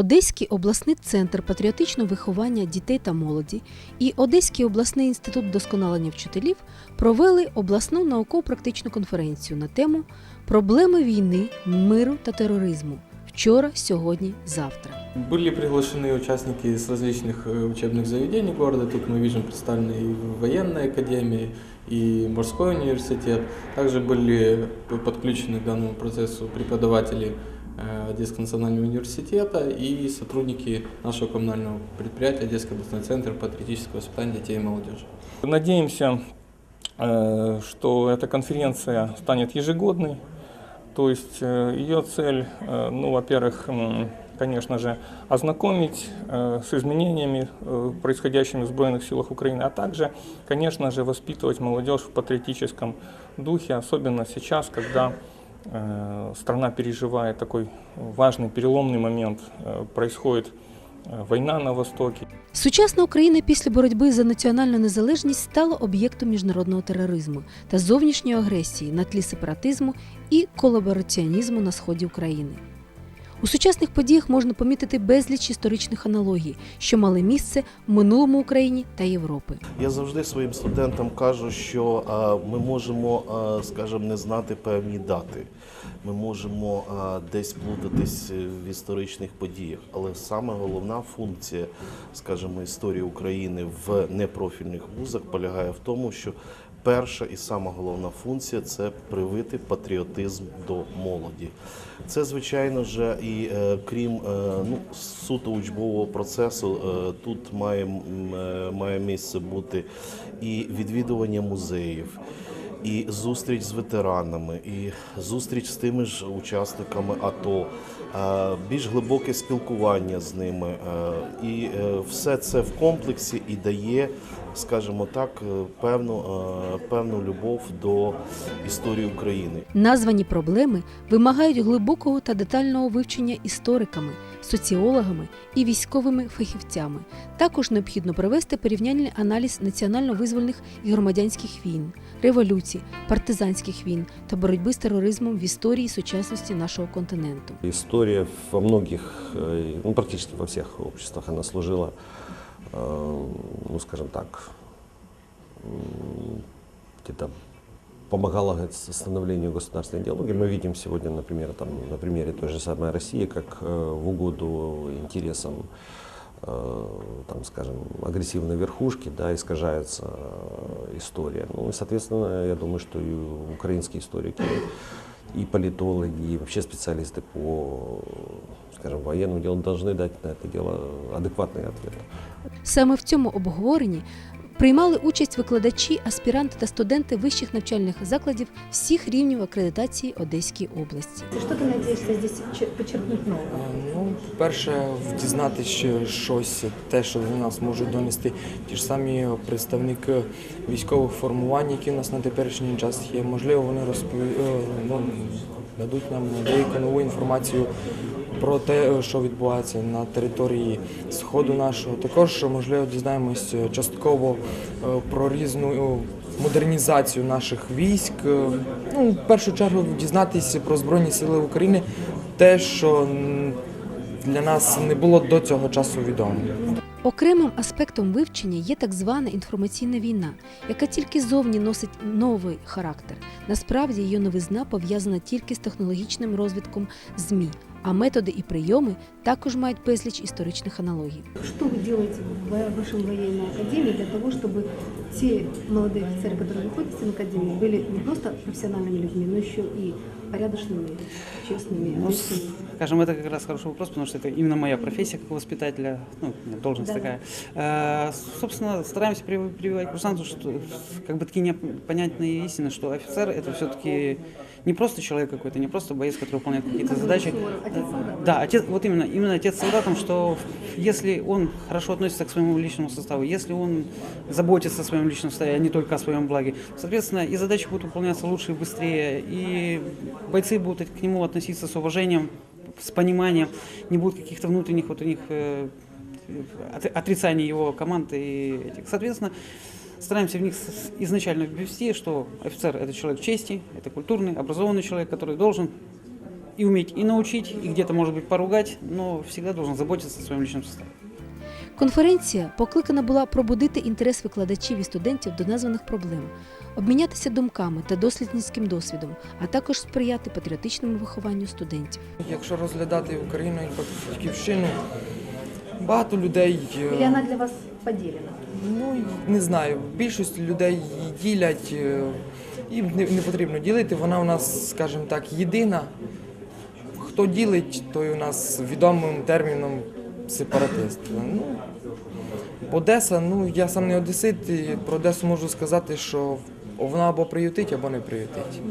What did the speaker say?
Одеський обласний центр патріотичного виховання дітей та молоді і Одеський обласний інститут вдосконалення вчителів провели обласну науково-практичну конференцію на тему Проблеми війни, миру та тероризму вчора, сьогодні, завтра. Были приглашены участники с различных э, учебных заведений города. Тут мы видим представлены и военная академия, и морской университет. Также были подключены к данному процессу преподаватели э, Одесского национального университета и сотрудники нашего коммунального предприятия Одесский областной центр патриотического воспитания детей и молодежи. Надеемся, э, что эта конференция станет ежегодной. То есть э, ее цель, э, ну, во-первых, м, конечно же, ознакомить э, с изменениями, э, происходящими в Сбройных силах Украины, а также, конечно же, воспитывать молодежь в патриотическом духе, особенно сейчас, когда э, страна переживает такой важный переломный момент, э, происходит э, война на Востоке. Сучасна Україна після боротьби за національну незалежність стала об'єктом міжнародного тероризму та зовнішньої агресії на тлі сепаратизму і колабораціонізму на сході України. У сучасних подіях можна помітити безліч історичних аналогій, що мали місце в минулому Україні та Європи. Я завжди своїм студентам кажу, що е, ми можемо, е, скажімо, не знати певні дати. Ми можемо е, десь плутатись в історичних подіях, але саме головна функція, скажімо, історії України в непрофільних вузах полягає в тому, що перша і сама головна функція це привити патріотизм до молоді. Це, звичайно ж, і е, крім е, ну, суто учбового процесу, е, тут має, має місце бути і відвідування музеїв. І зустріч з ветеранами, і зустріч з тими ж учасниками АТО, е, більш глибоке спілкування з ними. е, І е, все це в комплексі і дає, скажімо так, певну, певну любов до історії України. Названі проблеми вимагають глибокого та детального вивчення істориками, соціологами і військовими фахівцями. Також необхідно провести порівняльний аналіз національно-визвольних і громадянських війн, революцій, партизанських війн та боротьби з тероризмом в історії сучасності нашого континенту. История во многих, э, ну, практически во всех обществах она служила, э, ну, скажем так, м, где-то помогала говорит, становлению государственной идеологии. Мы видим сегодня, например, там, на примере той же самой России, как э, в угоду интересам э, там, скажем, агрессивной верхушки, да, искажается э, история. Ну, и, соответственно, я думаю, что и украинские историки, и политологи, и вообще специалисты по, скажем, военному делу должны дать на это дело адекватный ответ. Саме в цьому обговоренні приймали участь викладачі, аспіранти та студенти вищих навчальних закладів всіх рівнів акредитації Одеської області. Что ты надеешься здесь че- почерпнуть нового? Ну, перше, дізнатися щось, те, що до нас можуть донести ті ж самі представники військових формувань, які у нас на теперішній час є. Можливо, вони розпові... е, ну, дадуть нам деяку нову інформацію про те, що відбувається на території сходу нашого. Також можливо дізнаємось частково е, про різну е, модернізацію наших військ. Е, Ну, в першу чергу дізнатися про Збройні Сили України, те, що для нас не було до цього часу відомо. Окремим аспектом вивчення є так звана інформаційна війна, яка тільки зовні носить новий характер. Насправді її новизна пов'язана тільки з технологічним розвитком ЗМІ, а методи і прийоми також мають безліч історичних аналогій. Что вы делаете в вашем военной академии для того, чтобы те молодые офицеры, которые выходят из этой академии, были не просто профессиональными людьми, но еще и порядочными, честными, Ну, ответственными? скажем, это как раз хороший вопрос, потому что это именно моя профессия как воспитателя, ну, у меня должность Да. такая. Э, собственно, стараемся привы- прививать курсанту, что как бы такие непонятные истины, что офицер это все-таки не просто человек какой-то, не просто боец, который выполняет какие-то задачи. Отец. Да, отец, вот именно, именно отец солдатам, что если он хорошо относится к своему личному составу, если он заботится о своем личном составе, а не только о своем благе, соответственно, и задачи будут выполняться лучше и быстрее, и бойцы будут к нему относиться с уважением, с пониманием, не будет каких-то внутренних вот у них э, от- отрицаний его команд и этих. Соответственно, стараемся в них с- изначально ввести, что офицер это человек чести, это культурный, образованный человек, который должен и уметь и научить, и где-то, может быть, поругать, но всегда должен заботиться о своем личном составе. Конференція покликана була пробудити інтерес викладачів і студентів до названих проблем, обмінятися думками та дослідницьким досвідом, а також сприяти патріотичному вихованню студентів. Якщо розглядати Україну як батьківщину, багато людей. е, Или она для вас поделена? Ну, не знаю, більшість людей її ділять, е, їм не, не потрібно ділити, вона у нас, скажімо так, єдина. Хто ділить, той у нас відомим терміном сепаратист. Ну, Одеса, ну я сам не одесит, і про Одесу можу сказати, що вона або приютить, або не приютить.